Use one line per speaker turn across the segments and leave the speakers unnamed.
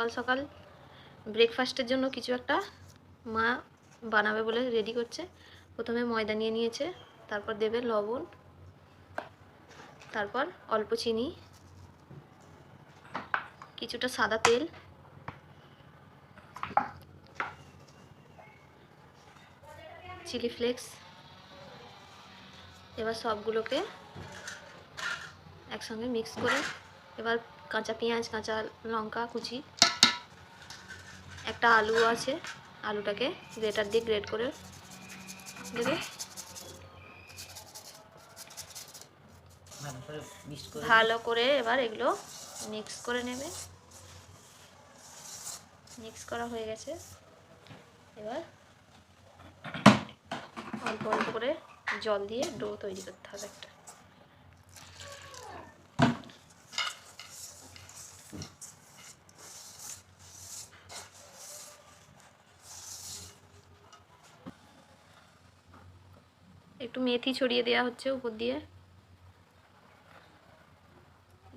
সকাল সকাল ব্রেকফাস্টের জন্য কিছু একটা মা বানাবে বলে রেডি করছে। প্রথমে ময়দা নিয়ে নিয়েছে, তারপর দেবে লবণ, তারপর অল্প চিনি, কিছুটা সাদা তেল চিলি ফ্লেক্স এবার সবগুলোকে একসঙ্গে মিক্স করে, এবার কাঁচা পেঁয়াজ, কাঁচা লঙ্কা, কুচি একটা আলু আছে, আলুটাকে গ্রেটার দিয়ে গ্রেট করে দেবে।
ভালো করে
এবার এগুলো মিক্স করে নেবে। মিক্স করা হয়ে গেছে। এবার অল্প অল্প করে জল দিয়ে ডো তৈরি করতে হবে একটা। একটু মেথি ছড়িয়ে দেওয়া হচ্ছে উপর দিয়ে।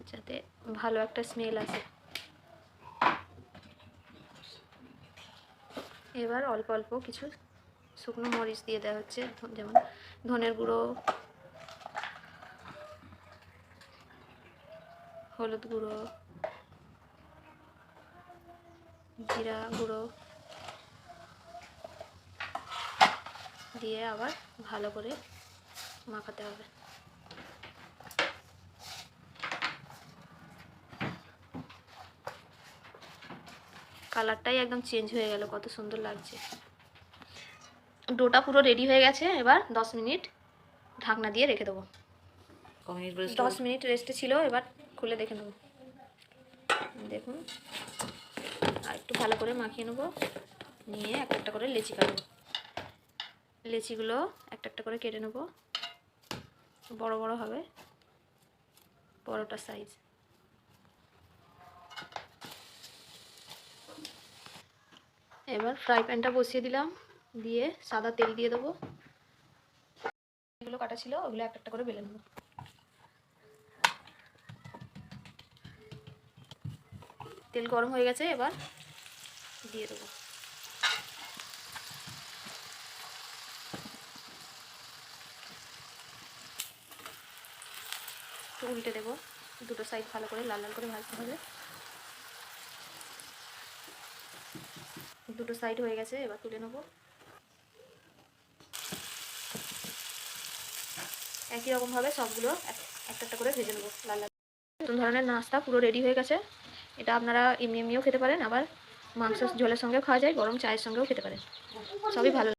যাতে ভালো একটা স্মেল আসে। এবার অল্প অল্প কিছু শুকনো মরিচ দিয়ে দেওয়া হচ্ছে যেমন ধনের গুঁড়ো, হলুদ গুঁড়ো, জিরা গুঁড়ো। দিয়ে আবার ভালো করে মাখাতে হবে। কালারটাই একদম চেঞ্জ হয়ে গেল কত সুন্দর লাগছে। ডোটা পুরো রেডি হয়ে গেছে এবার দশ মিনিট ঢাকনা দিয়ে রেখে দেবো। দশ মিনিট রেস্টে ছিল এবার খুলে দেখে নেব। দেখুন আর একটু ভালো করে মাখিয়ে নেব নিয়ে একটা একটা করে লেচি কাটবো। লেচিগুলো একটা একটা করে কেটে নেব। বড় বড় হবে। বড়টা সাইজ এবার ফ্রাই প্যানটা বসিয়ে দিলাম। দিয়ে সাদা তেল দিয়ে দেবো। এগুলো কাটা ছিল, ওগুলো একটা একটা করে বেলে নেব। তেল গরম হয়ে গেছে, এবার দিয়ে দেবো। একটু উল্টে দেবো। দুটো সাইড ভালো করে লাল লাল করে ভাজতে হবে। দুটো সাইড হয়ে গেছে, এবার তুলে নেব। একই রকমভাবে সবগুলো এক- একটা একটা করে ভেজে নেব লাল লাল। নতুন ধরনের নাস্তা পুরো রেডি হয়ে গেছে। এটা আপনারা এমনি এমনিও খেতে পারেন, আবার মাংস ঝোলের সঙ্গেও খাওয়া যায়, গরম চায়ের সঙ্গেও খেতে পারেন। সবই ভালো